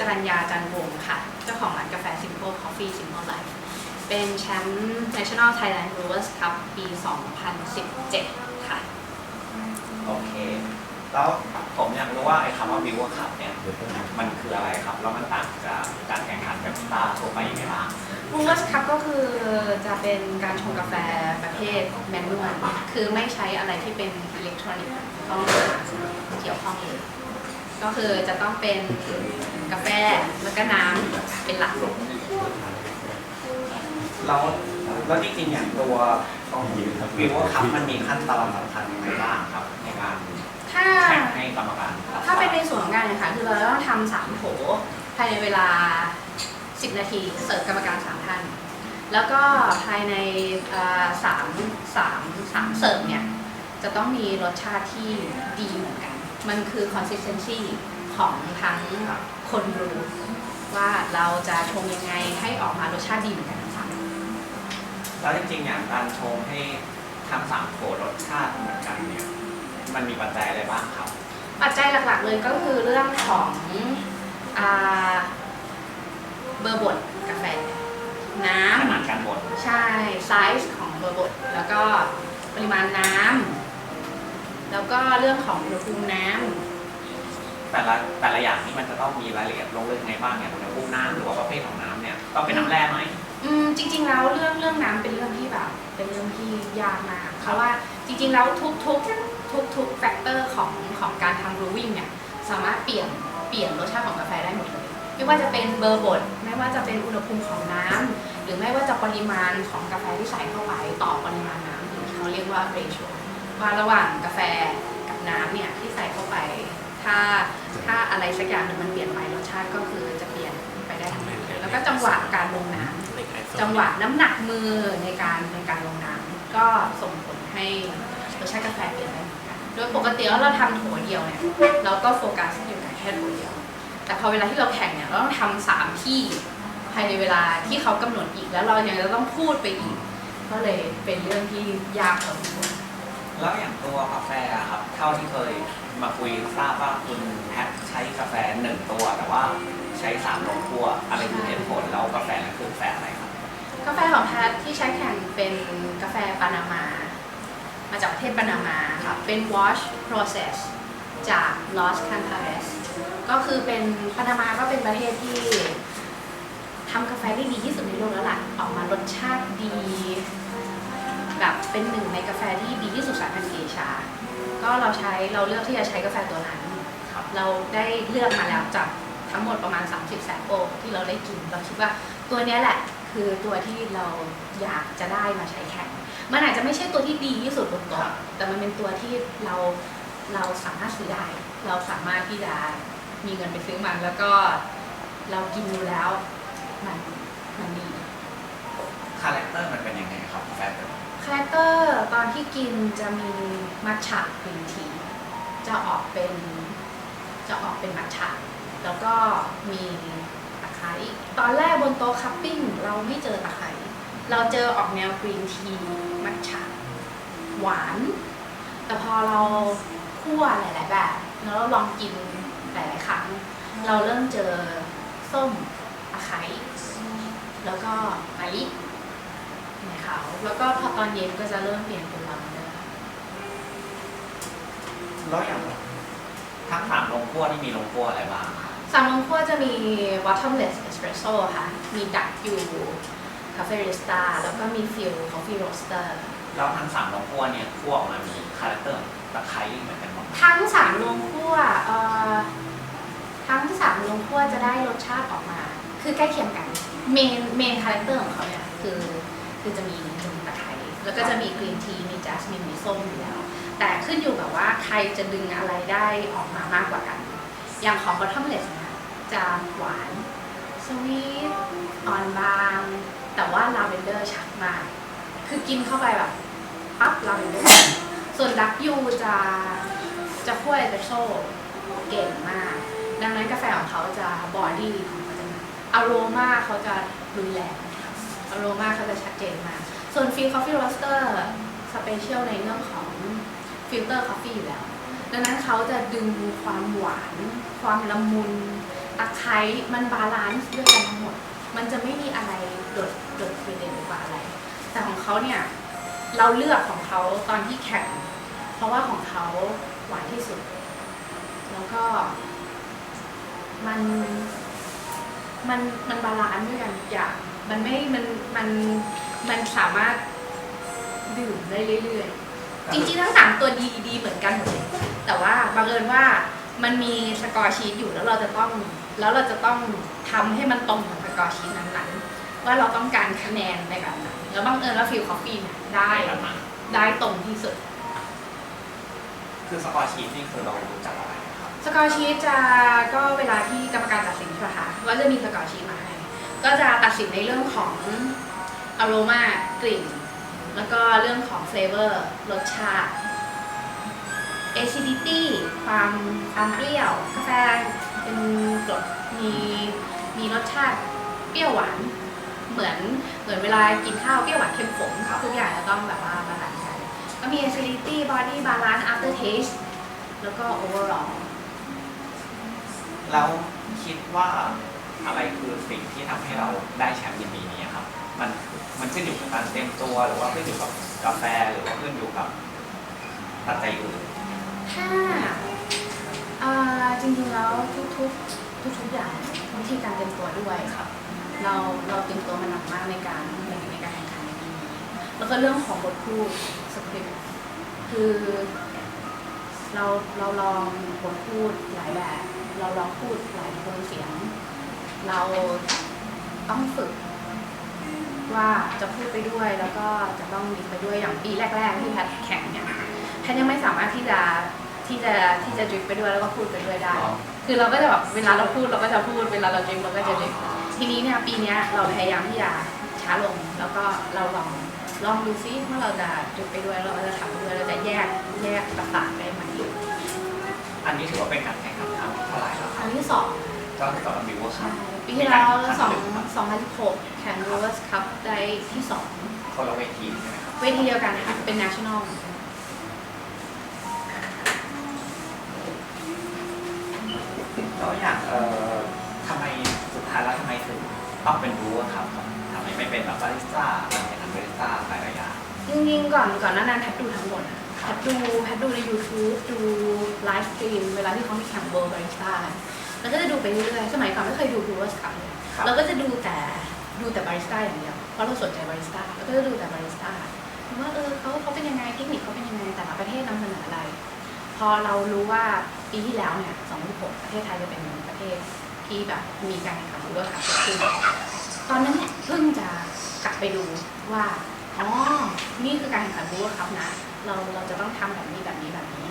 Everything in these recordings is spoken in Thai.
จรัญญาจันวงค่ะ เจ้าของร้านกาแฟ Simple Coffee Simple Life เป็นแชมป์ National Thailand Brewers Cup ปี 2017 ค่ะ โอเค แล้วผมอยากรู้ว่าไอ้คำว่าบิวคัพเนี่ยมันคืออะไรครับ แล้วมันต่างจากการแข่งขันแบบสตาร์ทั่วไปยังไงบ้าง Brewers Cup ก็คือจะเป็นการชงกาแฟประเภทแมนนวลคือไม่ใช้อะไรที่เป็นอิเล็กทรอนิกส์ต้องเกี่ยวข้องเลย ก็คือจะต้องเป็นกาแฟแล้วก็น้ำเป็นหลัก แล้วแล้วจริงๆอย่างตัวบิวคัพมันมีขั้นตอนสำคัญยังไงบ้างครับในการถ้า แข่งให้กรรมการตัดสิถ้าเป็นในส่วนของการแข่งขันคือเราจะต้องทำสามโถภายในเวลา 10 นาทีเสิร์ฟกรรมการสามท่าน แล้วก็ภายในเอ่อสามสามสามเสิร์ฟเนี่ย จะต้องมีรสชาติที่ดีเหมือนกัน มันคือ consistency ของทั้งคนรู้ว่าเราจะชงยังไงให้ออกมารสชาติดีเหมือนกันทั้งสามแล้วจริงๆอย่างการชงให้ทั้งสามโถรสชาติเหมือนกันเนี่ยมันมีปัจจัยอะไรบ้างครับ ปัจจัยหลักๆเลยก็คือเรื่องของอาเบอร์บดกาแฟ น้ำขนาดการบดใช่ไซส์ของเบอร์บดแล้วก็ปริมาณน้ำ แล้วก็เรื่องของอุณหภูมิน้แต่ละแต่ละอย่างนี่มันจะต้องมีรายละเอียดลงลึกไงบ้างอย่างอุณหภูมิน้ำหรือว่าประเภทของน้ำเนี่ยต้องเป็นน้ำแร่ไหมำอืมจริงๆแล้วเรื่องเรื่องน้ำเป็นเรื่องที่แบบเป็นเรื่องที่ยากมากเพราะว่าจริงๆแล้วทุกทุกทุกทุกแฟกเตอร์ของของการทำรูวิ่งเนี่ยสามารถเปลี่ยนเปลี่ยนรสชาติของกาแฟได้หมดเลย ไม่ว่าจะเป็นเบอร์บดไม่ว่าจะเป็นอุณหภูมิของน้ำหรือไม่ว่าจะปริมาณของกาแฟที่ใส่เข้าไปต่อปริมาณน้ำหรือที่เขาเรียกว่า ratio ว่าระหว่างกาแฟกับน้ำเนี่ยที่ใส่เข้าไป ถ้าถ้าอะไรสักอย่างหนึ่งมันเปลี่ยนไปรสชาติก็คือจะเปลี่ยนไปได้ทั้งหมดเลยแล้วก็จังหวะการลงน้ำจังหวะน้ำหนักมือในการในการลงน้ำก็ส่งผลให้รสชาติกาแฟเปลี่ยนได้เหมือนกันโดยปกติแล้วเราทำโถเดียวเนี่ยเราก็โฟกัสอยู่ในแค่โถเดียว แต่พอเวลาที่เราแข่งเนี่ยเราต้องทำสามที่ภายในเวลาที่เขากำหนดอีกแล้วเรายังจะต้องพูดไปอีก ก็เลยเป็นเรื่องที่ยากพอสมควร แล้วอย่างตัวกาแฟอะครับ เท่าที่เคยมาคุยทราบว่าคุณแพทใช้กาแฟหนึ่งตัว แต่ว่าใช้สามโรงคั่วอะไรคือเหตุผลแล้วกาแฟนั้นคือกาแฟอะไรครับ กาแฟของแพทที่ใช้แข่งเป็นกาแฟปานามา มาจากประเทศปานามาค่ะเป็น wash process จาก Los Cantares ก็คือเป็นปานามาก็เป็นประเทศที่ทำกาแฟได้ดีที่สุดในโลกแล้วล่ะ ออกมารสชาติดี แบบเป็นหนึ่งในกาแฟที่ดีที่สุดสายพันธุ์เอชา ก็เราใช้เราเลือกที่จะใช้กาแฟตัวนั้นครับเราได้เลือกมาแล้วจากทั้งหมดประมาณ 30 แสนโอที่เราได้กิน เราคิดว่าตัวเนี้ยแหละคือตัวที่เราอยากจะได้มาใช้แข่ง มันอาจจะไม่ใช่ตัวที่ดีที่สุดบนโต๊ะแต่มันเป็นตัวที่เราเราสามารถซื้อได้ เราสามารถที่จะมีเงินไปซื้อมัน แล้วก็เรากินดูแล้วมันมันดีคาแรคเตอร์มันเป็นยังไงครับกาแฟตัวนี้ คาแรคเตอร์ตอนที่กินจะมีมัทฉะกรีนทีจะออกเป็นจะออกเป็นมัทฉะแล้วก็มีตะไคร้ตอนแรกบนโต๊ะคัพปิ้งเราไม่เจอตะไคร้เราเจอออกแนวกรีนทีมัทฉะหวาน แต่พอเราคั่วหลาย ๆ แบบแล้วเราลองกินหลาย ๆ ครั้ง เราเริ่มเจอส้มตะไคร้แล้วก็มะลิ ในเขาแล้วก็พอตอนเย็นก็จะเริ่มเปลี่ยนเป็นลาเวนเดอร์แล้วอย่างทั้งสามโรงคั่วนี่มีโรงคั่วอะไรบ้างครับสามโมงคั่วจะมี bottomless espresso ค่ะ มีดักยูคาเฟ่ริสตาแล้วก็มีฟิล coffee roaster แล้วทั้งสามโรงคั่วเนี่ยคั่วออกมามีคาแรคเตอร์ตะไคร้เหมือนกันหมดทั้งสามโรงคั่วเอ่อทั้งสามโรงคั่วจะได้รสชาติออกมา คือใกล้เคียงกัน เมนเมนคาแรคเตอร์ของเขาเนี่ยคือ คือจะมีจะมีตะไคร้แล้วก็จะมีกรีนทีมีจัสมินมีส้มอยู่แล้ว แต่ขึ้นอยู่กับว่าใครจะดึงอะไรได้ออกมามากกว่ากัน อย่างของ bottomless เนี่ยจะหวานสวีทอ่อนบาง แต่ว่าลาเวนเดอร์ชัดมาก คือกินเข้าไปแบบปั๊บลาเวนเดอร์ส่วนดักยูจะจะคั่วเอสเปรสโซ่เก่งมาก ดังนั้นกาแฟของเขาจะบอดี้ของเขาจะอารมาเขาจะรุนแรง อารมาเขาจะชัดเจนมาก ส่วนฟิลคอฟฟี่โรสเตอร์สเปเชียลในเรื่องของฟิลเตอร์คอฟฟี่อยู่แล้ว ดังนั้นเขาจะดึงความหวาน ความละมุนตะไคร้มันบาลานซ์ด้วยกันทั้งหมด มันจะไม่มีอะไรโดดโดดเด่นกว่าอะไร แต่ของเขาเนี่ย เราเลือกของเขาตอนที่แข่ง เพราะว่าของเขาหวานที่สุด แล้วก็มันมันมันบาลานซ์ด้วยกันทุกอย่าง มันไม่มันมันมันสามารถดื่มได้เรื่อยๆ จริงๆทั้งสามตัวดีดีเหมือนกันหมดเลยแต่ว่าบังเอิญว่ามันมีสกอร์ชีตอยู่แล้วเราจะต้องแล้วเราจะต้องทำให้มันตรงกับสกอร์ชีตนั้นๆ ว่าเราต้องการคะแนนในแบบไหนแล้วบังเอิญว่าฟิลคอฟฟี่เนี่ยได้แบบนั้นได้ตรงที่สุด คือสกอร์ชีทนี่คือเรารู้จักอะไรครับสกอร์ชีตจะก็เวลาที่กรรมการตัดสินใช่ไหมคะว่าจะมีสกอร์ชีตมาให้ ก็จะตัดสินในเรื่องของอารมากลิ่น แล้วก็เรื่องของ flavor รสชาติ acidity ความความเปรี้ยว กาแฟเป็นกรดมีมีรสชาติเปรี้ยวหวาน เหมือนเหมือนเวลากินข้าวเปรี้ยวหวานเค็มขมทุกอย่างจะต้องแบบว่าบาลานซ์กันก็มี acidity body balance after taste แล้วก็ overall แล้วคิดว่า อะไรคือสิ่งที่ทำให้เราได้แชมป์ในปีนี้ครับ มันมันขึ้นอยู่กับการเตรียมตัวหรือว่าขึ้นอยู่กับกาแฟหรือว่าขึ้นอยู่กับปัจจัยอื่นถ้าอ่าจริงๆแล้วทุกๆ ทุกๆอย่างวิธีการเตรียมตัวด้วยครับ เราเราเตรียมตัวมาหนักมากในการในในการแข่งขันในปีนี้แล้วก็เรื่องของบทพูดสคริปต์คือเราเราลองบทพูดหลายแบบ เราลองพูดหลายโทนเสียง เราต้องฝึก ว่าจะพูดไปด้วยแล้วก็จะต้องมีไปด้วยอย่างปีแรก ๆ ที่แพทแข่งเนี่ยแพทยังไม่สามารถที่จะที่จะที่จะดริฟไปด้วยแล้วก็พูดไปด้วยได้ คือเราก็จะแบบเวลาเราพูดเราก็จะพูดเวลาเราดริฟเราก็จะดริฟทีนี้เนี่ยปีเนี้ยเราพยายามที่จะช้าลงแล้วก็เราลองลองดูซิว่าเราจะดริฟไปด้วยเราก็จะทำไปด้วยเราจะแยกแยกประสาทได้ไหมอันนี้ถือว่าเป็นการแข่งขันครั้งที่เท่าไหร่แล้วคครัรั้บงที่สองก็ถือว่าบิวว่าครัใช่บ ปีที่แล้วสองสองพันสิบหกแข่ง Rivers Cup ได้ที่สองคนละเวทีใช่ไหมครับเวทีเดียวกันค่ะเป็น national แล้วอย่างเอ่อทำไมสุดท้ายแล้วทำไมถึงต้องเป็นรู้ครับทำไมไม่เป็นแบบบาริสต้าการแข่งขันบาริสต้าหลายๆอย่างจริงๆก่อนก่อนหน้านั้นแพทดูทั้งหมดอะแพทดูแพทดูใน YouTube ดูไลฟ์สตรีมเวลาที่เขามีแข่งเวิร์บาริสต้า แล้วก็จะดูไปเรื่อยๆสมัยก่อนไม่เคยดูดูว่าสกับเลยครับ เราก็จะดูแต่ดูแต่บาริสต้าอย่างเดียวเพราะเราสนใจบาริสต้าแล้วก็จะดูแต่บาริสต้าว่าเออเขาเขาเป็นยังไงเทคนิคเขาเป็นยังไงแต่ละประเทศนำเสนออะไร พอเรารู้ว่าปีที่แล้วเนี่ย2016ประเทศไทยจะเป็นประเทศที่แบบมีการแข่งขันรูเวอร์คัพเกิดขึ้นตอนนั้นเนี่ยเพิ่งจะกลับไปดูว่าอ๋อนี่คือการแข่งขันรูเวอร์คัพนะ เราเราจะต้องทำแบบนี้แบบนี้แบบนี้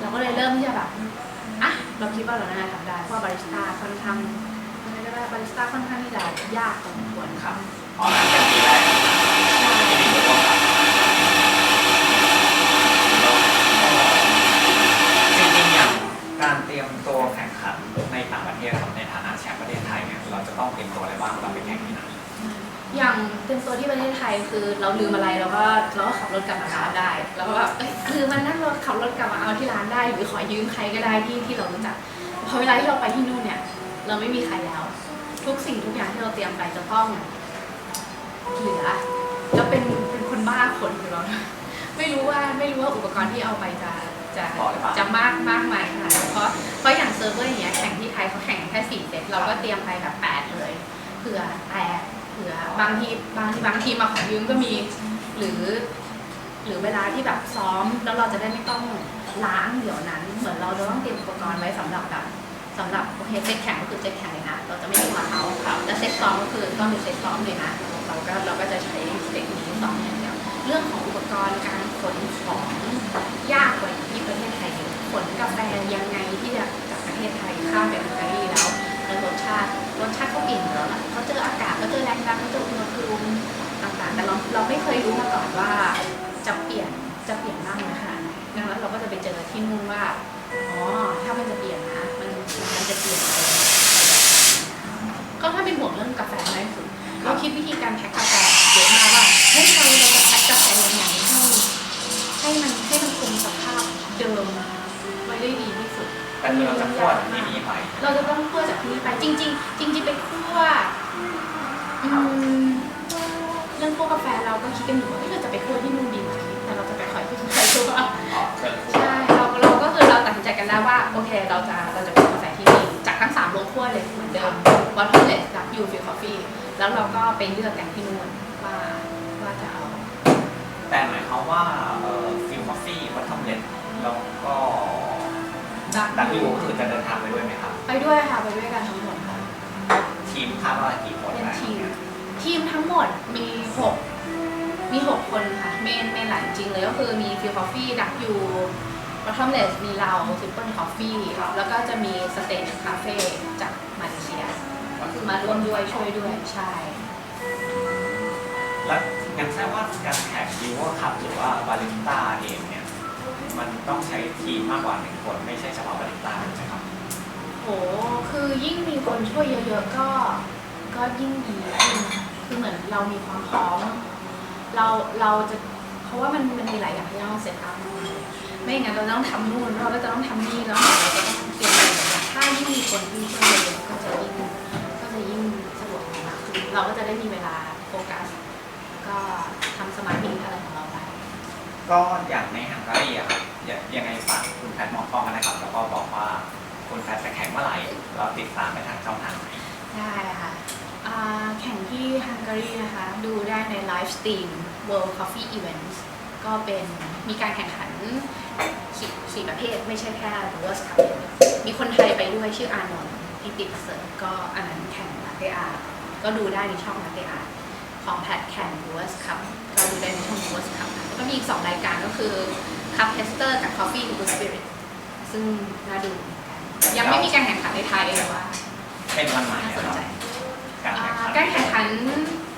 เราก็เลยเริ่มที่จะแบบอะ เราคิดว่าเราน่าจะทำได้เพราะว่าบาริสต้าค่อนข้างมันเรียกว่าบาริสต้าค่อนข้างที่จะยากพอสมควรครับอ๋อนั่นเป็นปีแรกที่มีบิวว่าครับจริงๆอย่างการเตรียมตัวแข่งขันในต่างประเทศครับในฐานะแชมป์ประเทศไทยเนี่ยเราจะต้องเตรียมตัวอะไรบ้างเราไปแข่งที่ไหน อย่างเตรียมตัวที่ประเทศไทยคือเราลืมอะไรเราก็เราก็ขับรถกลับมาร้านได้แล้วก็แบบเอ้ยคือมันนั่งรถขับรถกลับมาเอาที่ร้านได้ หรือขอยืมใครก็ได้ที่ที่เรารู้จักพอเวลาที่เราไปที่นู่นเนี่ย เราไม่มีใครแล้ว ทุกสิ่งทุกอย่างที่เราเตรียมไปจะต้องเหลือแล้วเป็นเป็นคนบ้าขนของเรานะไม่รู้ว่าไม่รู้ว่าอุปกรณ์ที่เอาไปจะจะพอหรือเปล่าจะมากมากมายขนาดไหนเพราะเพราะอย่างเซิร์ฟเวอร์อย่างเงี้ยแข่งที่ไทยเขาแข่งแค่สี่เซตเราก็เตรียมไปแบบแปดเลยเผื่อแตกเผื่อ บางทีบางทีบางทีมาขอยืมก็มี หรือ หรือเวลาที่แบบซ้อมแล้วเราจะได้ไม่ต้องล้างเดี๋ยวนั้น เหมือนเราจะต้องเตรียมอุปกรณ์ไว้สำหรับแบบสำหรับโอเคเซตแข่งก็คือเซตแข่งเลยนะเราจะไม่มีมาเขาแล้วเซตซ้อมก็คือต้องมีเซตซ้อมเลยนะเราก็เราก็จะใช้เทคนิคซ้อมอย่างเดียวเรื่องของอุปกรณ์การขนของยากกว่าที่ประเทศไทยเยอะขนกาแฟยังไงที่จะจากประเทศไทยข้ามไป ชาติเขาเปลี่ยนอยู่แล้วล่ะเขาเจออากาศเขาเจอแรงดันเขาเจออุณหภูมิต่างๆ แต่เราเราไม่เคยรู้มาก่อนว่าจะเปลี่ยนจะเปลี่ยนมากน้อยขนาดไหนดังนั้นเราก็จะไปเจอที่นู่นว่า อ๋อ ถ้ามันจะเปลี่ยนนะ วว่าโอเคเราจะเราจะเป็นกาแฟที่นี่จากทั้งสามโรงคั่วเลยเหมือนเดิมวอเตอร์เลสกับยูฟิลคอฟฟี่แล้วเราก็ไปเลือกกันที่นู่นว่าว่าจะเอาแต่หมายความว่าเอ่อฟิลคอฟฟี่วัตถุเด็ดแล้วก็ดักยูคือจะเดินทางไปด้วยไหมครับ ไปด้วยค่ะไปด้วยกันทั้งหมดค่ะทีมคาดว่ากี่คนเป็นนะทีมทีมทั้งหมดมีหกมีหกคนค่ะเมนเมนหลักจริงเลยก็คือมีฟิลคอฟฟี่ดักยู วอเตอร์เลสมีเราซิมเปิลคอฟฟี่แล้วก็จะมีสเตจคาเฟ่จากมาเลเซียก็คือมาร่วมด้วยช่วยด้วยใช่ แล้วงั้นแค่ว่าการแข่งดิวว่าคัพหรือว่าบาริสต้าเองเนี่ย มันต้องใช้ทีมมากกว่าหนึ่งคน ไม่ใช่เฉพาะบาริสต้าใช่ไหมครับ โห คือยิ่งมีคนช่วยเยอะๆ ก็ ก็ยิ่งดีขึ้นคือเหมือนเรามีความพร้อม เรา เราจะ เพราะว่ามัน มันมีหลายอย่างที่เราต้องเซตอัพ ไม่อย่างนั้นเราต้องทำนู่นเราก็จะต้องทำนี่แล้วเราจะต้องเตรียมอะไรแบบนี้ถ้ายิ่งมีคนที่ช่วยเยอะก็จะยิ่งก็จะยิ่งสะดวกมากขึ้นเราก็จะได้มีเวลาโฟกัสก็ทำสมาธิอะไรของเราไปก็อย่างในฮังการีอะครับอย่ายังไงฝากคุณแพทมองกล้องกันนะครับ แล้วก็บอกว่าคุณแพทจะแข่งเมื่อไหร่เราติดตามไปทางช่องทางไหนได้ค่ะแข่งที่ฮังการีนะคะ ดูได้ในไลฟ์สตรีม World Coffee Events ก็เป็นมีการแข่งขัน สี่สี่ประเภทไม่ใช่แค่ Brewers Cup อย่างเดียวมีคนไทยไปด้วยชื่ออานนท์ที่ติดเซิร์ฟก็อันนั้นแข่งลาเตอาก็ดูได้ในช่องลาเตอาของแพทแข่ง Brewers Cup ก็ดูได้ในช่อง Brewers Cup ค่ะแล้วก็มีอีกสองรายการก็คือ Cup Tester กับ Coffee Good Spirit ซึ่งน่าดูเหมือนกันยังไม่มีการแข่งขันในไทยแต่ว่าเป็นวันไหนน่าสนนะครับใจการแข่งขันการแข่งขัน